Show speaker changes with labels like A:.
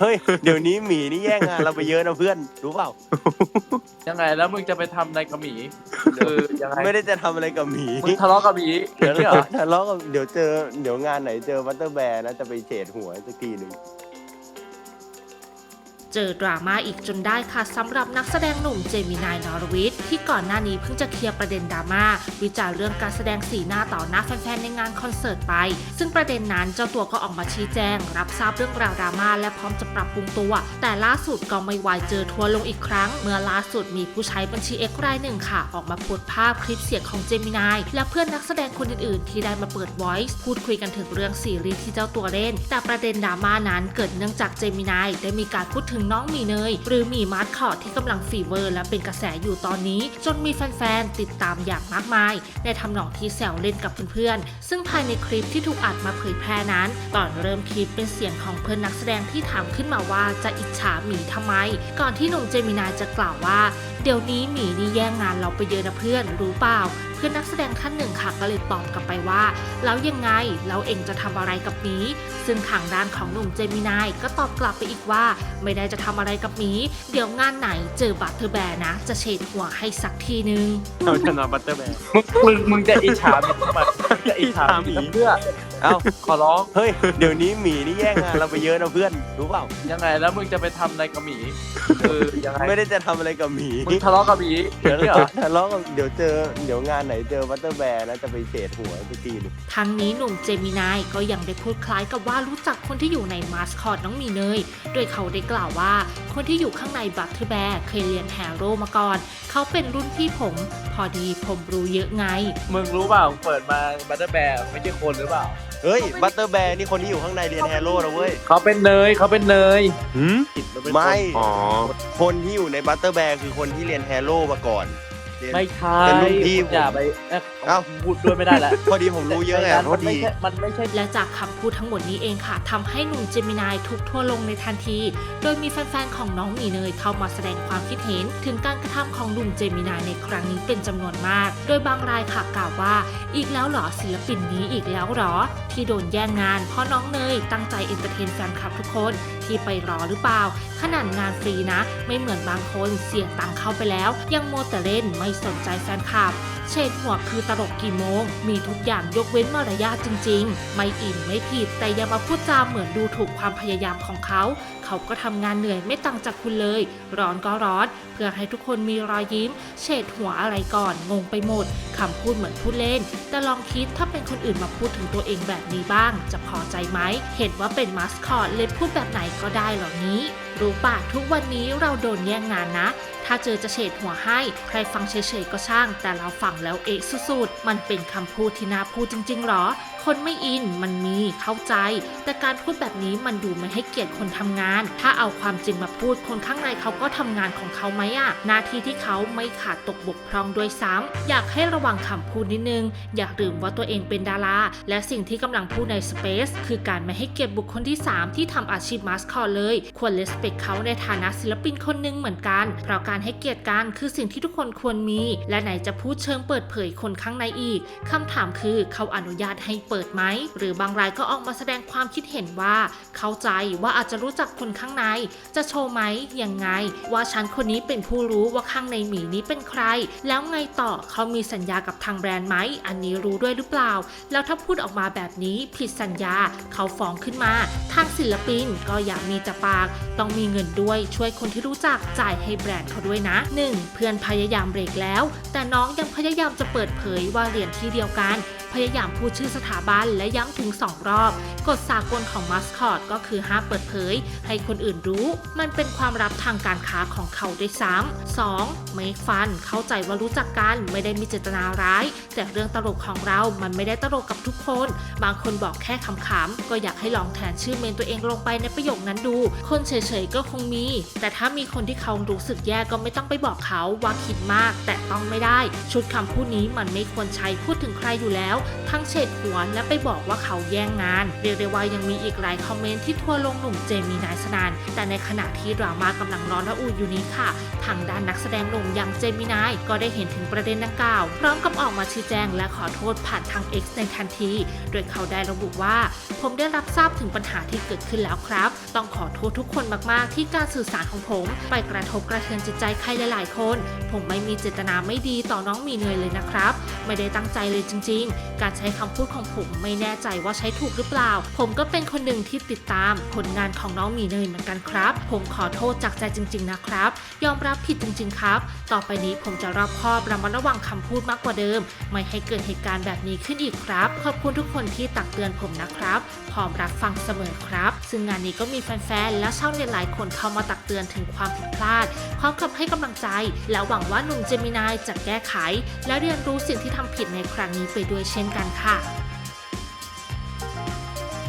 A: เฮ้ย เดี๋ยวนี้หมีนี่แย่งงานเราไปเยอะนะเพื่อน รู้เปล่า
B: ยังไงแล้วมึงจะไปทำอะไรกับหมีคือยังไง
A: ไม่ได้จะทำอะไรกับหมี
B: มึงทะเลาะกับหมี
A: เดี๋ยว
B: นี่เหรอ
A: ทะเลาะกับเดี๋ยวเจอ เดี๋ยวงานไหนเจอวัตเตอร์แบร์นะจะไปเฉดหัวสักทีหนึ่ง
C: เจอดราม่าอีกจนได้ค่ะสำหรับนักแสดงหนุ่มเจมินายนอรวิทที่ก่อนหน้านี้เพิ่งจะเคลียร์ประเด็นดราม่าวิจารณ์เรื่องการแสดงสีหน้าต่อหน้าแฟนๆในงานคอนเสิร์ตไป ซึ่งประเด็นนั้นเจ้าตัวก็ออกมาชี้แจง รับทราบเรื่องราวดราม่าและพร้อมจะปรับปรุงตัว แต่ล่าสุดก็ไม่ไหวเจอทัวร์ลงอีกครั้ง เมื่อล่าสุดมีผู้ใช้บัญชี X รายหนึ่งค่ะ ออกมาโพสต์ภาพคลิปเสียงของเจมินายและเพื่อนนักแสดงคนอื่นๆ ที่ได้มาเปิด Voice พูดคุยกันถึงเรื่องซีรีส์ที่เจ้าตัวเล่น แต่ประเด็นดราม่านั้นเกิดเนื่องจากเจมินายได้มีการพูดถึงน้องหมีเนย หรือหมีมาร์คคอร์ที่กำลังฟีเวอร์และเป็นกระแสอยู่ตอนนี้ จนมีแฟนๆติดตามอย่างมากมาย ในทำนองที่แซวเล่นกับเพื่อนๆ ซึ่งภายในคลิปที่ถูกอัดมาเผยแพร่นั้นตอนเริ่มคลิปเป็นเสียงของเพื่อนนักแสดงที่ถามขึ้นมาว่าจะอิจฉาหมีทำไม ก่อนที่หนุ่มเจมินายจะกล่าวว่า เดี๋ยวนี้หมีนี่แย่งงานเราไปเยอะนะเพื่อนรู้เปล่า เพื่อนนักแสดงท่านหนึ่งค่ะก็เลยตอบกลับไปว่า แล้วยังไงแล้วเองจะทำอะไรกับหมีซึ่งทางด้านของหนุ่มเจมินายก็ตอบกลับไปอีกว่า ไม่ได้จะทำอะไรกับหมีเดี๋ยวงานไหนเจอบัตเทอร์แบร์นะ จะเฉดหัวให้สักทีนึง
A: เราจะนอนบัตเตอร์แบร์
B: มึงมึงมึงจะอิจฉาหมีทำไมมึงจะอิจฉาหมี
A: อิจฉาหมี
B: เพื่อ
A: เอ้า
B: ขอร้อง
A: เฮ้ย เดี๋ยวนี้หมีนี่แย่งงานเราไปเยอะนะเพื่อนรู้เปล่า
B: ยังไงแล้วมึงจะไปทำอะไรกับหมีคือยังไง
A: ไม่ได้จะทำอะไรกับหมี
B: มึงทะเลาะกับหมี
A: เดี๋ยว
B: นี่เหรอ
A: ทะเลาะกับเดี๋ยวเจอเดี๋ยวงานไหนเจอวัตเตอร์แบร์นะจะไปเฉดหัวสักทีหนึ่ง
C: ทั้งนี้หนุ่มเจมินายก็ยังได้พูดคล้ายกับว่ารู้จักคนที่อยู่ในมาสคอตน้องหมีเนย โดยเขาได้กล่าวว่า คนที่อยู่ข้างในบัตเทอร์แบร์เคยเรียนแฮร์โร่มาก่อน เขาเป็นรุ่นพี่ผม พอดีผมรู้เยอะไง
B: มึงรู้เปล่าเปิดมาบัตเตอร์แบร์ไม่ใช่คนหรือเปล่า
A: เฮ้ยบัตเตอร์แบร์นี่คนที่อยู่ข้างในเรียนแฮร์โร่นะเว้ย
B: เขาเป็นเนยเขาเป็นเนย
A: หืม
B: ผิดนเป็นคน
A: ไม่
D: อ๋อ
A: คนที่อยู่ในบัตเตอร์แบร์คือคนที่เรียนแฮร์โร่มาก่อนเรียน
B: ไม่ใช่
A: เป็นรุ่นพี่ผม
B: อย่าไปเอ้ย
A: เอ้า
B: พูดด้วยไม่ได้แล้ว
A: พอดีผมรู้เยอะไง
B: มัน
A: โทษ
B: ไม่
A: ที
B: ใช่มันไม่ใช่
C: และจากคำพูดทั้งหมดนี้เองค่ะทำให้หนุ่มเจมินายถูกทั่วลงในทันที โดยมีแฟนๆ ของน้องหมีเนยเข้ามาแสดงความคิดเห็น ถึงการกระทำของหนุ่มเจมินายในครั้งนี้เป็นจำนวนมาก โดยบางรายค่ะกล่าวว่า อีกแล้วเหรอศิลปินนี้อีกแล้วเหรอ ที่โดนแย่งงาน เพราะน้องเนยตั้งใจเอนเตอร์เทนแฟนคลับทุกคน ที่ไปรอหรือเปล่า ขนาดงานฟรีนะ ไม่เหมือนบางคนเสี่ยงตังค์เข้าไปแล้ว ยังโมวแต่เล่นไม่สนใจแฟนคลับเฉดหัวคือตลกกี่โมง มีทุกอย่างยกเว้นมารยาทจริง ๆ ไม่อินไม่ผิด แต่อย่ามาพูดจามเหมือนดูถูกความพยายามของเขา เขาก็ทำงานเหนื่อยไม่ต่างจากคุณเลย ร้อนก็ร้อน เพื่อให้ทุกคนมีรอยยิ้ม เฉดหัวอะไรก่อน งงไปหมดคำพูดเหมือนพูดเล่น แต่ลองคิดถ้าเป็นคนอื่นมาพูดถึงตัวเองแบบนี้บ้าง จะพอใจไหม เห็นว่าเป็นมาสคอตเลยพูดแบบไหนก็ได้เหรอนี้ รู้ป่ะทุกวันนี้เราโดนแย่งงานนะ ถ้าเจอจะเฉดหัวให้ ใครฟังเฉยๆก็ช่าง แต่เราฟังแล้วเอะสุดๆ มันเป็นคำพูดที่น่าพูดจริงๆหรอ คนไม่อินมันมีเข้าใจ แต่การพูดแบบนี้มันดูไม่ให้เกียรติคนทำงาน ถ้าเอาความจริงมาพูดคนข้างในเขาก็ทำงานของเขาไหมอะหน้าที่ที่เขาไม่ขาดตกบกพร่องด้วยซ้ำอยากให้ระวังคำพูดนิดนึง อย่าลืมว่าตัวเองเป็นดารา และสิ่งที่กำลังพูดในสเปซคือการไม่ให้เกียรติบุคคลที่ 3 ที่ทำอาชีพมาสคอตเลย ควรเลสเปคเขาในฐานะศิลปินคนหนึ่งเหมือนกัน เพราะการให้เกียรติกันคือสิ่งที่ทุกคนควรมี และไหนจะพูดเชิงเปิดเผยคนข้างในอีกคำถามคือเขาอนุญาตให้เปิดไหม หรือบางรายก็ออกมาแสดงความคิดเห็นว่า เข้าใจว่าอาจจะรู้จักคนข้างใน จะโชว์ไหมยังไง ว่าฉันคนนี้เป็นผู้รู้ว่าข้างในหมีนี้เป็นใคร แล้วไงต่อเขามีสัญญากับทางแบรนด์ไหม อันนี้รู้ด้วยหรือเปล่า แล้วถ้าพูดออกมาแบบนี้ผิดสัญญาเขาฟ้องขึ้นมา ทางศิลปินก็อยากมีจะปาก ต้องมีเงินด้วยช่วยคนที่รู้จักจ่ายให้แบรนด์เขาด้วยนะ 1. เพื่อนพยายามเบรกแล้ว แต่น้องยังพยายามจะเปิดเผยว่าเรียนที่เดียวกัน พยายามพูดชื่อสถาบันและย้ำถึง 2 รอบ กฎสากลของมัสคอตก็คือห้ามเปิดเผย ให้คนอื่นรู้ มันเป็นความลับทางการค้าของเขาด้วยซ้ำ 2. ไม่ฟันเข้าใจว่ารู้จักกันไม่ได้มีเจตนาร้าย แต่เรื่องตลกของเรา มันไม่ได้ตลกกับทุกคน บางคนบอกแค่ขำๆก็อยากให้ลองแทนชื่อเมนตัวเองลงไปในประโยคนั้นดู คนเฉยๆก็คงมี แต่ถ้ามีคนที่เขารู้สึกแย่ก็ไม่ต้องไปบอกเขาว่าคิดมาก แต่ต้องไม่ได้ ชุดคำพูดนี้มันไม่ควรใช้พูดถึงใครอยู่แล้วทั้งเฉดหัวและไปบอกว่าเขาแย่งงาน เรียกได้ว่ายังมีอีกหลายคอมเมนต์ที่ทัวลงหนุ่มเจมินายสนานแต่ในขณะที่ดราม่ากำลังร้อนระอุอยู่นี้ค่ะ ทางด้านนักแสดงหนุ่มอย่างเจมินายก็ได้เห็นถึงประเด็นดังกล่าว พร้อมกับออกมาชี้แจงและขอโทษผ่านทาง X ในทันที โดยเขาได้ระบุว่า ผมได้รับทราบถึงปัญหาที่เกิดขึ้นแล้วครับ ต้องขอโทษทุกคนมากๆ ที่การสื่อสารของผม ไปกระทบกระเทือนจิตใจใครหลาย ๆ คน ผมไม่มีเจตนาไม่ดีต่อน้องมีเนยเลยนะครับ ไม่ได้ตั้งใจเลยจริง ๆการใช้คำพูดของผมไม่แน่ใจว่าใช้ถูกหรือเปล่า ผมก็เป็นคนหนึ่งที่ติดตามผลงานของน้องหมีเนยเหมือนกันครับ ผมขอโทษจากใจจริง ๆ นะครับ ยอมรับผิดจริง ๆ ครับ ต่อไปนี้ผมจะรอบคอบระมัดระวังคำพูดมากกว่าเดิม ไม่ให้เกิดเหตุการณ์แบบนี้ขึ้นอีกครับ ขอบคุณทุกคนที่ตักเตือนผมนะครับ พร้อมรับฟังเสมอครับ ซึ่งงานนี้ก็มีแฟนๆและชาวเน็ตหลายคนเข้ามาตักเตือนถึงความผิดพลาดพร้อมกับให้กำลังใจ และหวังว่าหนุ่มเจมินายจะแก้ไข และเรียนรู้สิ่งที่ทำผิดในครั้งนี้ไปด้วยเช่นช่นกันค่ะ